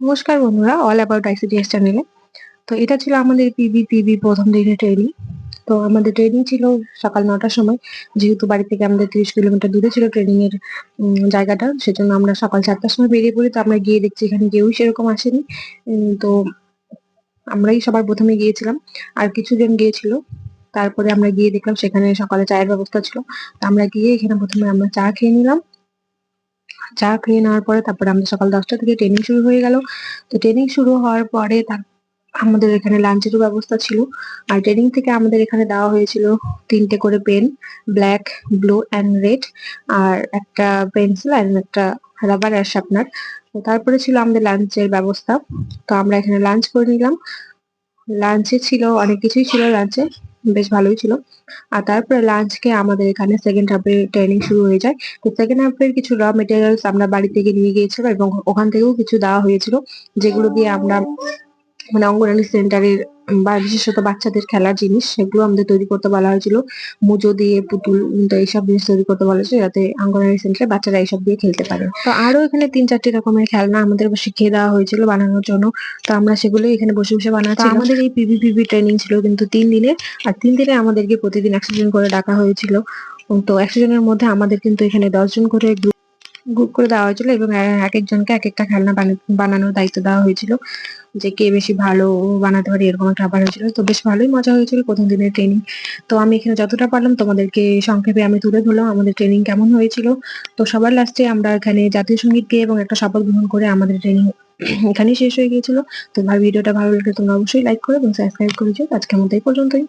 নমস্কার বন্ধুরা all about ICDS চ্যানেলে তো এটা ছিল আমাদের পিবি পিবি প্রথম দিনের ট্রেনিং তো আমাদের ট্রেনিং ছিল সকাল নটার সময়। যেহেতু বাড়ি থেকে আমাদের তিরিশ কিলোমিটার দূরে ছিল ট্রেনিং এর জায়গাটা, সেজন্য আমরা সকাল চারটার সময় বেরিয়ে পড়ি। তো আমরা গিয়ে দেখছি এখানে কেউই সেরকম আসেনি। তো আমরাই সবার প্রথমে গিয়েছিলাম। আর কিছুজন গিয়েছিল। তারপরে আমরা গিয়ে দেখলাম সেখানে সকালে চায়ের ব্যবস্থা ছিল। তো আমরা গিয়ে এখানে প্রথমে আমরা চা খেয়ে নিলাম। চা খেয়ে নেওয়ার পরে তারপরে আমাদের সকাল দশটা থেকে ট্রেনিং শুরু হয়ে গেল। তো ট্রেনিং শুরু হওয়ার পরে তার, আমাদের এখানে লাঞ্চেরও ব্যবস্থা ছিল। আর ট্রেনিং থেকে আমাদের এখানে দেওয়া হয়েছিল তিনটে করে pen black blue and red আর একটা পেন্সিল আর একটা রাবার আর শার্পনার তো তারপরে ছিল আমাদের লাঞ্চের ব্যবস্থা। তো আমরা এখানে লাঞ্চ করে নিলাম। লাঞ্চে ছিল, অনেক কিছুই ছিল লাঞ্চে বেশ ভালোই ছিল। আর তারপরে লাঞ্চকে আমাদের এখানে সেকেন্ড হাফের ট্রেনিং শুরু হয়ে যায়। তো সেকেন্ড হাফের কিছু র মেটেরিয়ালস আমরা বাড়ি থেকে নিয়ে গিয়েছিলাম এবং ওখান থেকেও কিছু দেওয়া হয়েছিল, যেগুলো দিয়ে আমরা মানে অঙ্গনারী সেন্টারের বা বিশেষত বাচ্চাদের খেলার জিনিস, সেগুলো আমাদের তৈরি করতে বলা হয়েছিল। মুজো দিয়ে, পুতুল এইসব জিনিস তৈরি করতে বলা হয়েছিল যাতে অঙ্গনারী সেন্টারে বাচ্চারা এইসব দিয়ে খেলতে পারে। তো আরও এখানে তিন চারটি রকমের খেলনা আমাদের শিখিয়ে দেওয়া হয়েছিল বানানোর জন্য। তো আমরা সেগুলো এখানে বসে বসে বানাচ্ছি। আমাদের এই পিভি পিভি ট্রেনিং ছিল কিন্তু তিন দিনের আর তিন দিনে আমাদেরকে প্রতিদিন একশো জন করে ডাকা হয়েছিল। তো একশো জনের মধ্যে আমাদের কিন্তু এখানে দশজন করে গ্রুপ গ্রুপ করে দেওয়া হয়েছিল এবং এক একজনকে এক একটা খেলনা বানা- বানানোর দায়িত্ব দেওয়া হয়েছিল। যে কে বেশি ভালো বানাতে পারে এরকম একটা ব্যাপার হয়েছিল। তো বেশ ভালোই মজা হয়েছিল প্রথম দিনের ট্রেনিং তো আমি এখানে যতটা পারলাম তোমাদেরকে সংক্ষেপে আমি তুলে ধরলাম আমাদের ট্রেনিং কেমন হয়েছিল। তো সবার লাস্টে আমরা এখানে জাতীয় সংগীত গেয়ে এবং একটা শপথ গ্রহণ করে আমাদের ট্রেনিং এখানেই শেষ হয়ে গিয়েছিল। তো আমার ভিডিওটা ভালো লাগলে তোমরা অবশ্যই লাইক করো এবং সাবস্ক্রাইব করে দিও। আজকের মতো এই পর্যন্তই।